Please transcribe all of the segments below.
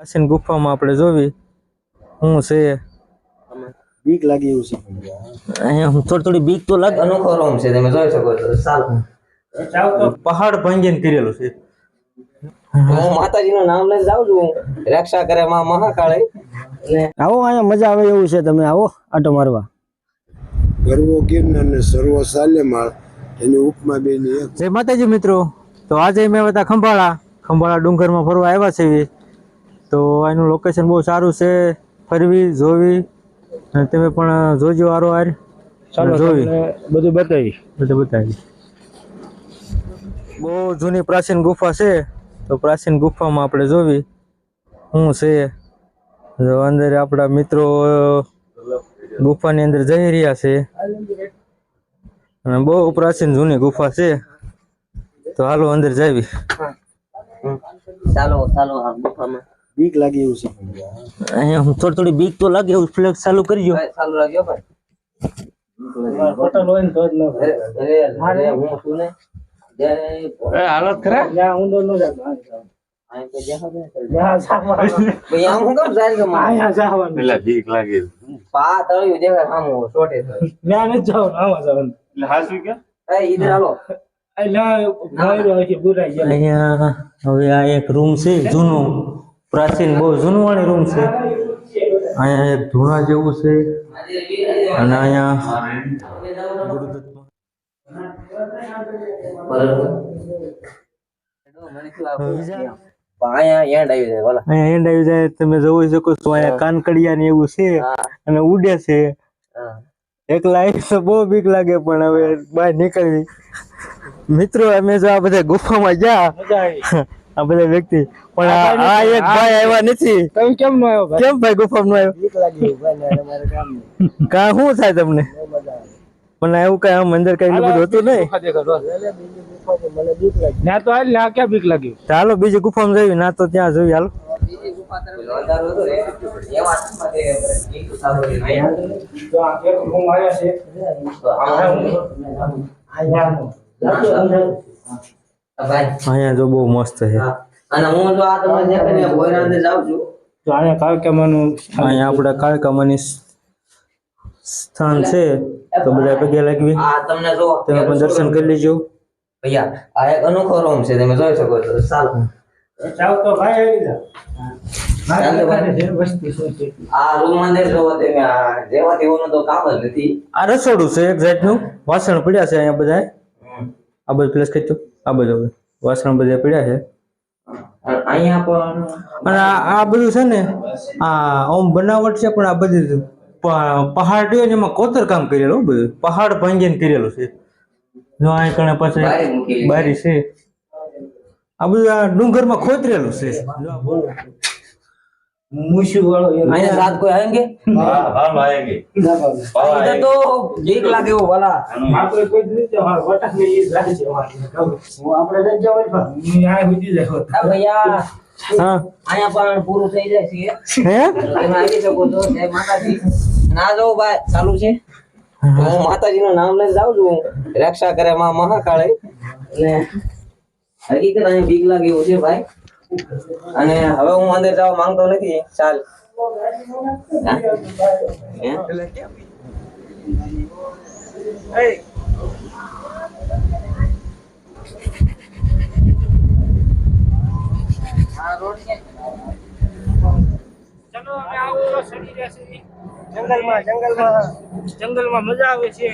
પ્રાચીન ગુફામાં આપણે જોવી શું છે. બીક લાગે એવું છે. અહીંયા થોડી થોડી બીક તો લાગે. અનોખો રૂમ છે તમે જોઈ શકો છો. ચાલો પહાડ ભાંગીને કરેલું છે. હું માતાજીનું નામ લઈને જાઉં છું. રક્ષા કરે માં મહાકાળી. આવો અહીંયા મજા આવે એવું છે તમે આવો આટો મારવા. ગરવો ગિરનાર ને સર્વો સાલેમાળ એની ઉપમા બેની એક. જય માતાજી મિત્રો. તો આજે મેં બધા ખંભાળા ખંભાળા ડુંગરમાં ફરવા આવ્યા છે તો આનું લોકેશન બહુ સારું છે. ફરવી જોવી. અને તમે પણ જોજો આરો આર. જોવી. બધું બતાવી બધું બતાવી બહુ જૂની પ્રાચીન ગુફા છે. તો પ્રાચીન ગુફામાં આપણે જોવી. શું છે. જો અંદર આપણા મિત્રો ગુફાની અંદર જઈ રહ્યા છે. અને બહુ પ્રાચીન જૂની ગુફા છે. તો હાલો અંદર જાવી. ચાલો ચાલો ગુફામાં. બીક લાગે એવું છે અહીંયા થોડી થોડી બીક તો લાગે એવું ફ્લેક્સ ચાલુ કરજો ભાઈ, ચાલુ રાખ્યો ભાઈ હોટલ હોય ને તો જ ન અરે અરે અરે, હું છું ને જય હાલત ખરા ત્યાં ઊંધો ન જાતો આય તો જય હવે. ત્યાં જવાનું ભાઈ આમ હું કેમ જાય છે માં? અહીંયા જવાનું પા તળિયું દેખાય સામું, સોટે છે. ત્યાં નથી જવાનું આમાં જવાનું એ, ઈધર હાલો અહીંયા ગાયરો હશે બુરાઈ ગયા અહીંયા હવે આ એક રૂમ છે જૂનું પ્રાચીન, બહુ જૂનું વાળી રૂમ છે. અહીંયા એક ધૂણા જેવું છે. અને અહીંયા જાય. તમે જોઈ શકો છો, અહીંયા કાનકડિયા ને એવું છે. અને ઉડે છે. એકલા બહુ બીક લાગે, પણ હવે બહાર નીકળવી. મિત્રો, અમે જો આ બધા ગુફામાં ગયા. આ બધા વ્યક્તિ પણ આ એક ભાઈ આવ્યા નથી તમે કેમ નો આવ્યો કેમ ભાઈ ગુફામાં આવ્યો બીક લાગી ભાઈ અમારે કામ કા શું થાય તમને પણ એવું કઈ આમ અંદર કઈ બધું હતું નહીં ના તો હાલ ના ક્યાં બીક લાગી ચાલો બીજી ગુફામાં જઈએ ના તો ત્યાં જોઈએ હાલો ને, રૂમ આવ્યા છે તો આમાં આ ભાઈ અહીંયા જો બહુ મસ્ત છે. હા. અને હું જો આ તમને જે કરીને ભોયરાંદે જાઉં છું. તો અહીંયા કાળકામાનું અહીંયા આપણે કાળકામાની સ્થાન છે. તો બધા પગે લાગવી. આ તમને જો તમે પણ દર્શન કરી લેજો. ભૈયા આ એક અનોખો રૂમ છે તમે જોઈ શકો છો. ચાલો ચાલો તો ભાઈ આવી જા ચાલો ભાઈ. જે વસ્તુ શું છે આ રૂમ અંદર જોવો તમે આ જેવા તેઓનું તો કામ જ નથી. આ રસોડું છે એક જાતનું. વાસણ પડ્યા છે અહીંયા બધા આ બધું પ્લેસ કરી આ બધું વાસણ બધા પડ્યા છે. અહીંયા પણ અને આ બધું છે ને આ આમ બનાવટ છે પણ આ બધી પહાડ રહ્યો ને એમાં કોતર કામ કરેલું બધું. પહાડ ભાંગીને કરેલું છે. જો અહીં કણે બારી છે. બારી છે. આ બધું આ ડુંગરમાં ખોતરેલું છે. જો આ બોલો. મૂછું વાળો એ અહીંયા સાત કોઈ આવેંગે ના ભાવે. ઇધર તો બીક લાગે એવું વાલા આપણે કોઈ જ નથી અમારે વટાક ને ઈ જ લાગે છે અમારે. હું આપણે નથી જવાનું પણ હું આ સુધી જાય હોત. આ ભૈયા હા અહીંયા પણ પૂરું થઈ જાય છે હે તમે આવી શકો છો જય માતાજી ના જો ભાઈ ચાલુ છે હું માતાજી નું નામ લઈને જાઉં છું રક્ષા કરે માં મહાકાળે. અને હકીકત અહીં બીક લાગે એવું છે ભાઈ. અને હવે હું અંદર જવા માંગતો નથી. ચાલ. હા? હે? ચલો અમે આવો સડી રહ્યા જંગલમાં જંગલમાં. જંગલમાં મજા આવે છે.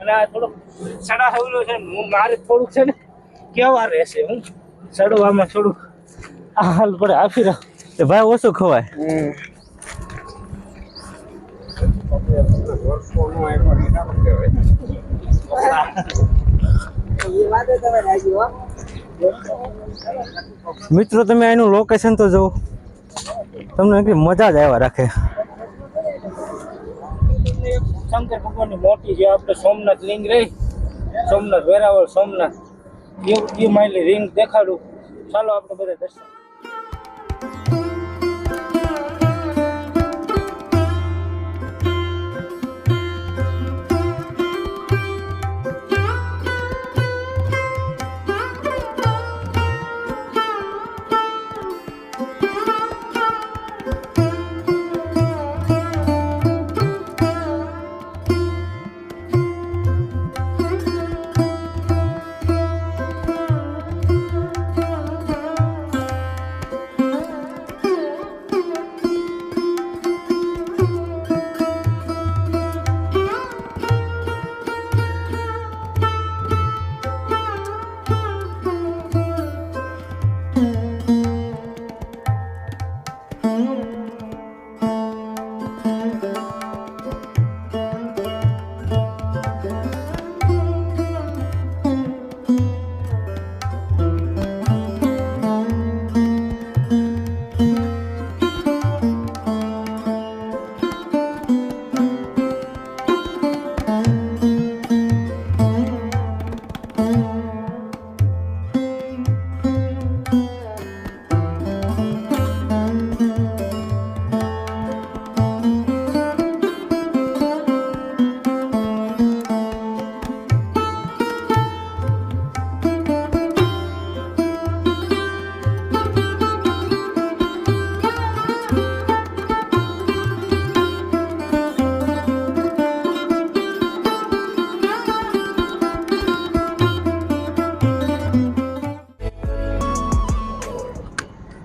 અને આ થોડોક સડા હવલો છે મારે થોડુંક છે ને કેવા રહેશે હું. સડવામાં થોડુંક હાલ પડે આપી રહ્યો તે ભાઈ ઓછું ખવાય. મિત્રો તમે એનું લોકેશન તો જુઓ. તમને કે મજા જ આવ્યા રાખે. શંકર ભગવાનની મોટી જે આપણે સોમનાથ લિંગ રહી સોમનાથ વેરાવળ સોમનાથ એ એ માયલી રિંગ દેખાડું. ચાલો આપણે બધા દર્શન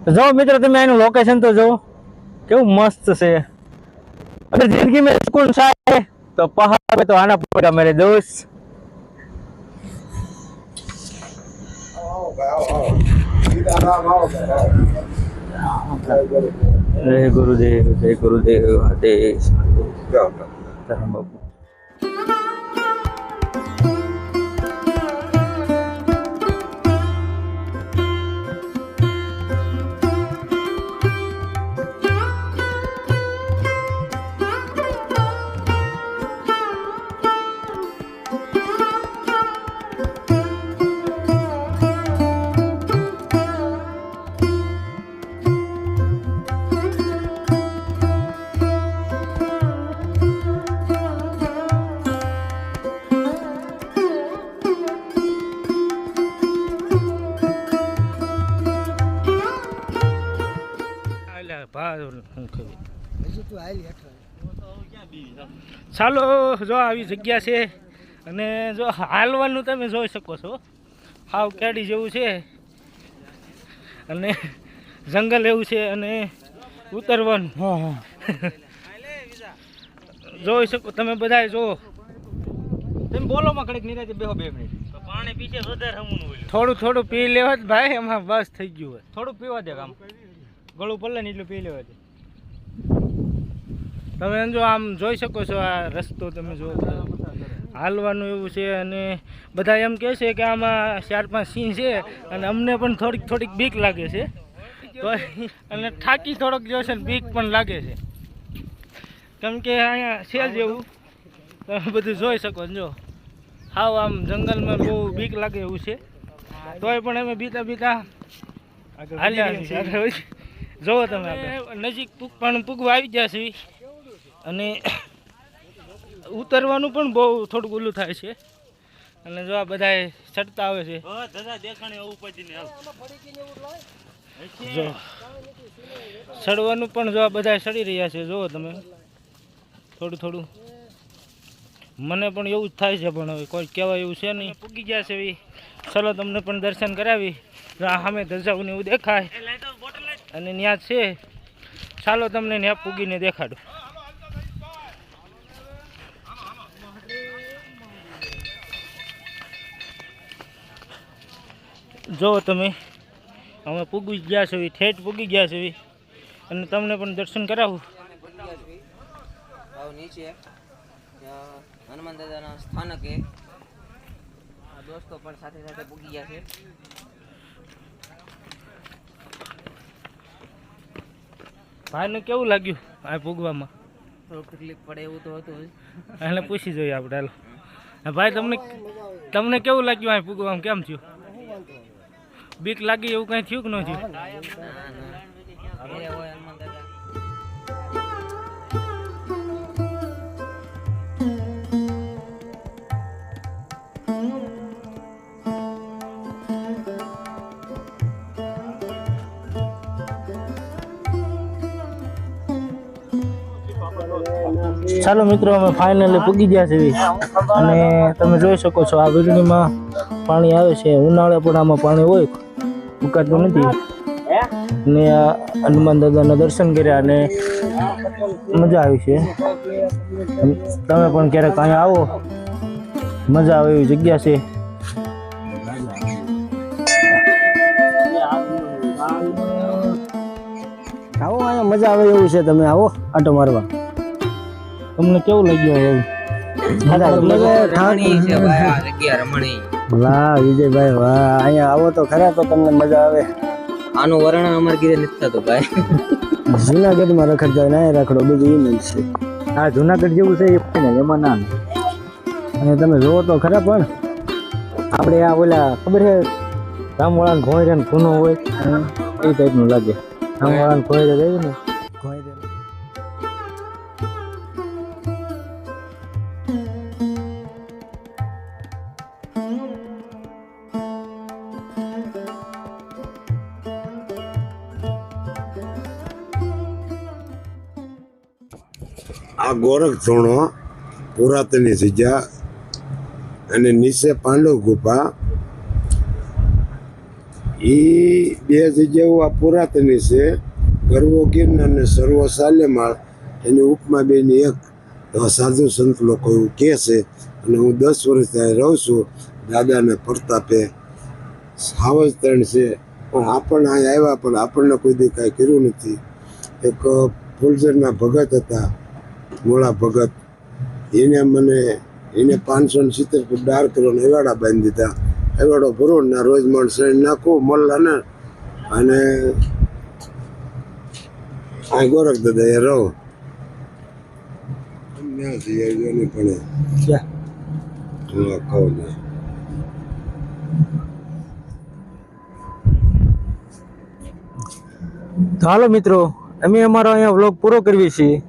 જો મિત્ર, તમે એનું લોકેશન તો જો કેવું મસ્ત છે. અગર જિંદગી મેં સુકૂન ચાહે તો પહાડ તો આના પડેગા મેરે દોસ્ત જય ગુરુદેવ જય ગુરુદેવ, હરે બાપુ. ચાલો જો આવી જગ્યા છે અને જો હાલવાનું તમે જોઈ શકો છો. હાવ કેડી જેવું છે. અને જંગલ એવું છે અને ઉતરવાનું. જોઈ શકો તમે બધા જો. તમે બોલો માં કડક નિરાતે બેહો બે મિનિટ. પાણી પીછે વધારે થોડું થોડું પી લેવા જ ભાઈ એમાં બસ થઈ ગયું હોય. થોડુંક પીવા દે કામ. ગળું પડે ને એટલું પી લેવા દે તમે જો આમ જોઈ શકો છો આ રસ્તો તમે જો. હાલવાનું એવું છે અને બધા એમ કહે છે કે આમાં ચાર પાંચ સિંહ છે અને અમને પણ થોડીક થોડીક બીક લાગે છે. તો અને થાકી થોડોક જો છે ને બીક પણ લાગે છે. કેમ કે અહીંયા છે જેવું તમે બધું જોઈ શકો જો. હાવ આમ જંગલમાં બહુ બીક લાગે એવું છે. તોય પણ અમે બીતા બીતા હાલ્યા. જોવો તમે નજીક પૂગ પણ પૂગવા આવી ગયા છે અને ઉતરવાનું પણ બહુ થોડુંક ઓલું થાય છે. અને જો આ બધા ચડતા આવે છે. જો. ચડવાનું પણ જો આ બધા ચડી રહ્યા છે. જુઓ તમે. થોડું થોડું. મને પણ એવું જ થાય છે પણ હવે કોઈ કહેવાય એવું છે નહીં. પૂગી ગયા છે. ચલો તમને પણ દર્શન કરાવી. સામે ધજાઓને એવું દેખાય. અને ત્યાં છે. ચાલો તમને ત્યાં પૂગીને દેખાડું. જો તમે અમે પૂગી ગયા છે ઠેઠ પૂગી ગયા છે અને તમને પણ દર્શન કરાવું. નીચે. હનુમાન દાદાના સ્થાનકે. દોસ્તો પણ સાથે સાથે પૂગી ગયા છે. ભાઈને કેવું લાગ્યું આ તકલીફ પડે એવું તો હતું એને પૂછી જોઈએ આપણે હાલો. ભાઈ તમને તમને કેવું લાગ્યું આ પૂગવામાં કેમ થયું? બીક લાગી એવું કઈ થયું કે ન થયું? ચાલો મિત્રો, અમે ફાઇનલી પૂગી ગયા છીએ. અને તમે જોઈ શકો છો, આ વીજળીમાં પાણી આવે છે. ઉનાળે પણ આમાં પાણી હોય, ઉકાતું નથી. ને હનુમાન દાદાના દર્શન કર્યા અને મજા આવી છે. તમે પણ ક્યારેક અહીંયા આવો. મજા આવે એવી જગ્યા છે. આવો, અહીંયા મજા આવે એવું છે. તમે આવો, આટો મારવા. તમને કેવું લાગ્યું વાહ વિજયભાઈ વાહ અહીંયા આવો તો ખરા તો તમને મજા આવે. આનું વર્ણન અમારે કીધે નથી થતું ભાઈ. જુનાગઢમાં રખડતા ને રખડો બધું જ છે. આ જુનાગઢ જેવું છે એ એમાં ના અને તમે જોવો તો ખરા પણ આપણે આ ઓલા ખબર છે રામવાળા ઘોંયરા ને ખૂનો હોય એ ટાઈપનું લાગે. રામવાળા ઘોંયરા જાય ને આ ગોરખ પુરાતની જગ્યા અને નીચે પાંડવ ગુફા. એ બે જગ્યાઓ આ પુરાતની છે. ગરવો ગિરનાર અને સર્વ સાલેમાળ એની ઉપમા બેની એક સાધુ સંત લોકો એવું કહે છે. અને હું દસ વર્ષ ત્યાં રહું છું. દાદાને પ્રતાપે સાવજ ત્રણ છે. પણ આપણને અહીં આવ્યા, પણ આપણને કોઈ દી કાંઈ કર્યું નથી. એક ફૂલઝરના ભગત હતા. મોળા ભગત. એને મને એને પાંચસો ને સિત્તેર ફૂટ ડાર કરો ને એવાડા બાંધી દીધા. એવાડો ભરો ને રોજ માણ શરીર નાખું મલ્લા ને. અને આ ગોરખ દાદા એ રહો. પણ? કહું ને. તો હાલો મિત્રો અમે અમારો અહીંયા વ્લોગ પૂરો કરીએ છીએ.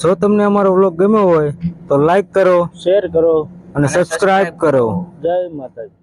જો તમને અમારો વ્લોગ ગમ્યો હોય તો લાઈક કરો શેર કરો અને સબસ્ક્રાઇબ કરો. જય માતાજી.